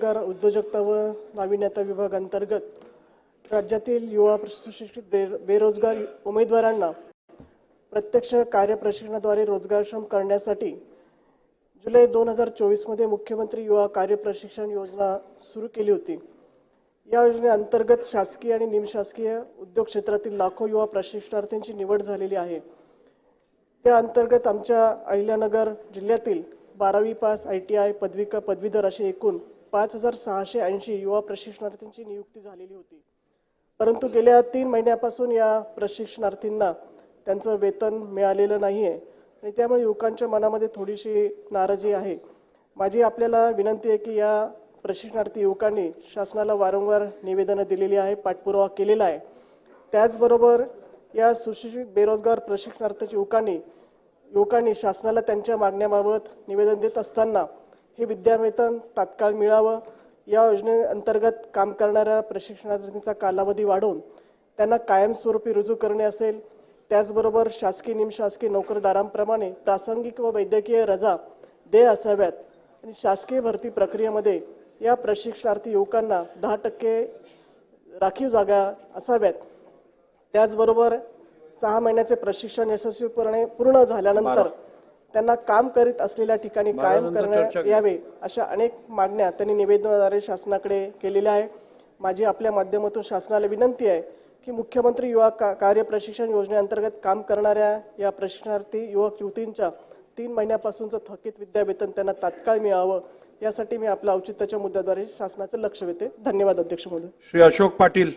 रोजगार उद्योजकता व नाविन्यता विभाग अंतर्गत राज्यातील युवा सुशिक्षित बेरोजगार उमेदवारांना प्रत्यक्ष कार्यप्रशिक्षणाद्वारे रोजगारक्षम करण्यासाठी जुलै दोन हजार चोवीसमध्ये मुख्यमंत्री युवा कार्यप्रशिक्षण योजना सुरू केली होती. या योजनेअंतर्गत शासकीय आणि निमशासकीय उद्योग क्षेत्रातील लाखो युवा प्रशिक्षणार्थींची निवड झालेली आहे. त्या अंतर्गत आमच्या अहिल्यानगर जिल्ह्यातील बारावी पास आय टी आय पदविका पदवीधर असे एकूण पाच हजार सहाशे ऐंशी युवा प्रशिक्षणार्थींची नियुक्ती झालेली होती. परंतु गेल्या तीन महिन्यापासून या प्रशिक्षणार्थींना त्यांचं वेतन मिळालेलं नाही आहे आणि त्यामुळे युवकांच्या मनामध्ये थोडीशी नाराजी आहे. माझी आपल्याला विनंती आहे की या प्रशिक्षणार्थी युवकांनी शासनाला वारंवार निवेदनं दिलेली आहे पाठपुरावा केलेला आहे. त्याचबरोबर या सुशिक्षित बेरोजगार प्रशिक्षणार्थी युवकांनी युवकांनी शासनाला त्यांच्या मागण्याबाबत निवेदन देत असताना हे विद्यावेतन तात्काळ मिळावं. या योजनेअंतर्गत काम करणाऱ्या प्रशिक्षणार्थींचा कालावधी वाढवून त्यांना कायमस्वरूपी रुजू करणे असेल. त्याचबरोबर शासकीय निमशासकीय नोकरदारांप्रमाणे प्रासंगिक व वैद्यकीय रजा देय असाव्यात. आणि शासकीय भरती प्रक्रियेमध्ये या प्रशिक्षणार्थी युवकांना दहा टक्के राखीव जागा असाव्यात. त्याचबरोबर सहा महिन्याचे प्रशिक्षण यशस्वीपणे पूर्ण झाल्यानंतर त्यांना काम करीत असलेल्या ठिकाणी कायम करण्यात यावे अशा अनेक मागण्या त्यांनी निवेदनाद्वारे शासनाकडे केलेल्या आहे माझी आपल्या माध्यमातून शासनाला विनंती आहे की मुख्यमंत्री युवा का कार्य प्रशिक्षण योजनेअंतर्गत काम करणाऱ्या या प्रशिक्षणार्थी युवक युवतींच्या तीन महिन्यापासूनचं थकीत विद्यावेतन त्यांना तात्काळ मिळावं यासाठी मी आपल्या औचित्याच्या मुद्द्याद्वारे शासनाचं लक्ष देते धन्यवाद अध्यक्ष महोदय. श्री अशोक पाटील.